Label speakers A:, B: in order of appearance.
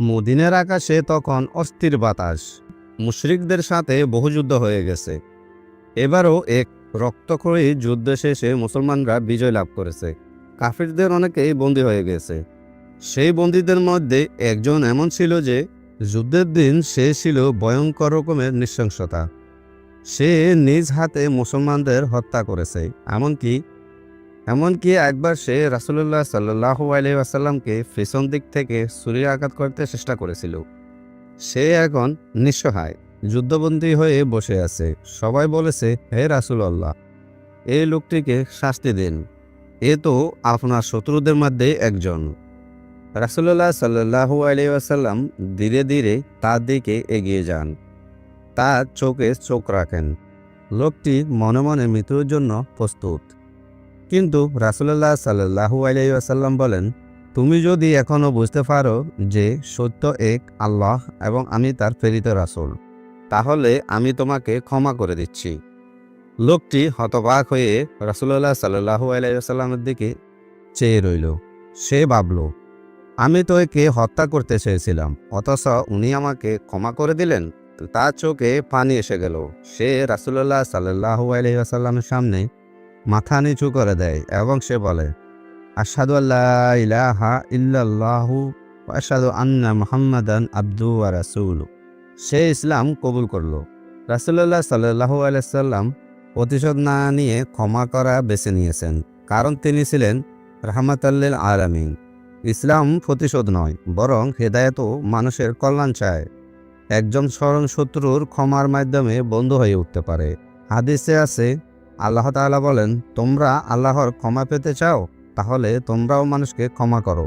A: মদিনের আকাশে তখন অস্থির বাতাস। মুশরিকদের সাথে বহু যুদ্ধ হয়ে গেছে। এবারও এক রক্তক্ষয়ী যুদ্ধ শেষে মুসলমানরা বিজয় লাভ করেছে। কাফিরদের অনেকেই বন্দী হয়ে গেছে। সেই বন্দীদের মধ্যে একজন এমন ছিল যে, যুদ্ধের দিন সে ছিল ভয়ঙ্কর রকমের নৃশংসতা। সে নিজ হাতে মুসলমানদের হত্যা করেছে, এমনকি এমনকি একবার সে রাসুল্লাহ সাল্লাহ আসাল্লামকে পেছন দিক থেকে ছুরি আঘাত করতে চেষ্টা করেছিল। সে এখন নিঃসহায় যুদ্ধবন্দী হয়ে বসে আছে। সবাই বলেছে, হে রাসুলাল্লাহ, এই লোকটিকে শাস্তি দিন। এ তো আপনার শত্রুদের মধ্যে একজন। রাসুল্লাহ সাল্লাহু আসাল্লাম ধীরে ধীরে তার দিকে এগিয়ে যান। তার চোখে চোখ রাখেন। লোকটি মনে মনে মৃত্যুর জন্য প্রস্তুত। কিন্তু রাসুল্লাহ সাল্লাহু আসাল্লাম বলেন, তুমি যদি এখনও বুঝতে পারো যে সত্য এক আল্লাহ এবং আমি তার প্রেরিত রাসুল, তাহলে আমি তোমাকে ক্ষমা করে দিচ্ছি। লোকটি হতবাক হয়ে রাসুল্লাহ সাল্লাহু আলাইসাল্লামের দিকে চেয়ে রইল। সে ভাবল, আমি তো একে হত্যা করতে চেয়েছিলাম, অথচ উনি আমাকে ক্ষমা করে দিলেন তার চোখে পানি এসে গেল। সে রাসুল্লাহ সাল্লাহু আলহিহাসাল্লামের সামনে মাথা নিচু করে দেয় এবং সে বলে আসাদু আল্লাহ ইল্লাল্লাহু আসাদু আন্না মুহাম্মাদান আব্দু ওয়া রাসূল সে ইসলাম কবুল করল। রাসুল্লাহ সাল্লাহু আলাইসাল্লাম প্রতিশোধ না নিয়ে ক্ষমা করা বেছে নিয়েছেন, কারণ তিনি ছিলেন রাহমাতাল্লিল আলামিন। ইসলাম প্রতিশোধ নয়, বরং হেদায়তও মানুষের কল্যাণ চায়। একজন স্মরণ শত্রুর ক্ষমার মাধ্যমে বন্ধ হয়ে উঠতে পারে। হাদিসে আছে আল্লাহ তাআলা বলেন তোমরা আল্লাহর ক্ষমা পেতে চাও তাহলে তোমরাও মানুষকে ক্ষমা করো।